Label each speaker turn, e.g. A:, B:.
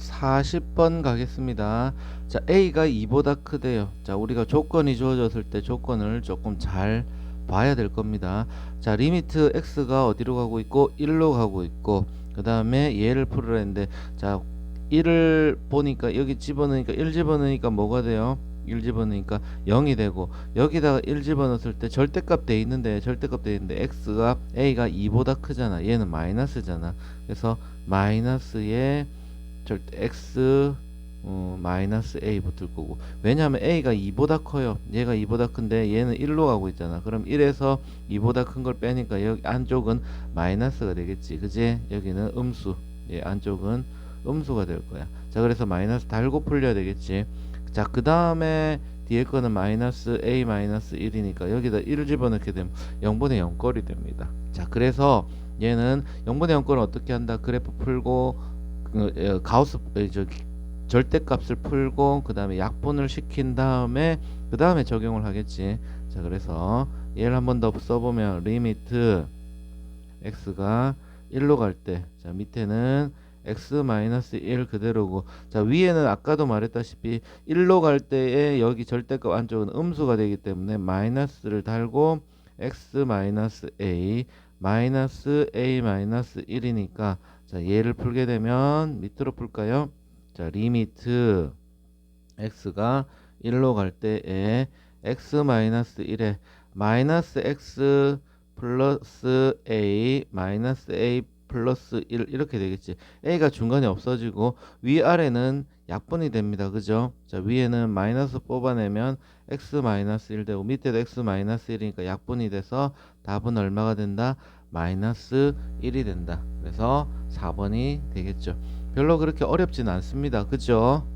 A: 40번 가겠습니다. 자, A가 2보다 크대요. 자, 우리가 조건이 주어졌을 때 조건을 조금 잘 봐야 될 겁니다. 자, 리미트 x가 어디로 가고 있고 1로 가고 있고 그 다음에 얘를 풀으라 했는데 자, 1을 보니까 여기 집어넣으니까 1 집어넣으니까 뭐가 돼요? 1 집어넣으니까 0이 되고 여기다가 1 집어넣었을 때 절대값 돼 있는데 절대값 돼 있는데 x가 a가 2보다 크잖아. 얘는 마이너스잖아. 그래서 마이너스의 절대 x 어, 마이너스 a 붙을 거고. 왜냐하면 a가 2보다 커요. 얘가 2보다 큰데 얘는 1로 가고 있잖아. 그럼 1에서 2보다 큰 걸 빼니까 여기 안쪽은 마이너스가 되겠지. 그지? 여기는 음수. 예, 안쪽은 음수가 될 거야. 자 그래서 마이너스 달고 풀려야 되겠지. 자 그 다음에 뒤에 거는 마이너스 a 마이너스 1이니까 여기다 1을 집어넣게 되면 0분의 0꼴이 됩니다. 자 그래서 얘는 0분의 0꼴은 어떻게 한다? 그래프 풀고 가우스 어, 저 절대값을 풀고 그 다음에 약분을 시킨 다음에 그 다음에 적용을 하겠지. 자 그래서 얘를 한 번 더 써보면 리미트 x가 1로 갈 때 자 밑에는 x-1 그대로고 자 위에는 아까도 말했다시피 1로 갈 때에 여기 절대값 안쪽은 음수가 되기 때문에 마이너스를 달고 x-a 마이너스 a 마이너스 1이니까 자 얘를 풀게 되면 밑으로 풀까요? 자 리미트 x가 1로 갈 때에 x 마이너스 1에 마이너스 x 플러스 a 마이너스 a 플러스 1 이렇게 되겠지. A가 중간에 없어지고 위아래는 약분이 됩니다. 그죠? 자 위에는 마이너스 뽑아내면 x 마이너스 1 되고 밑에도 x 마이너스 1이니까 약분이 돼서 답은 얼마가 된다? 마이너스 1이 된다. 그래서 4번이 되겠죠. 별로 그렇게 어렵진 않습니다. 그죠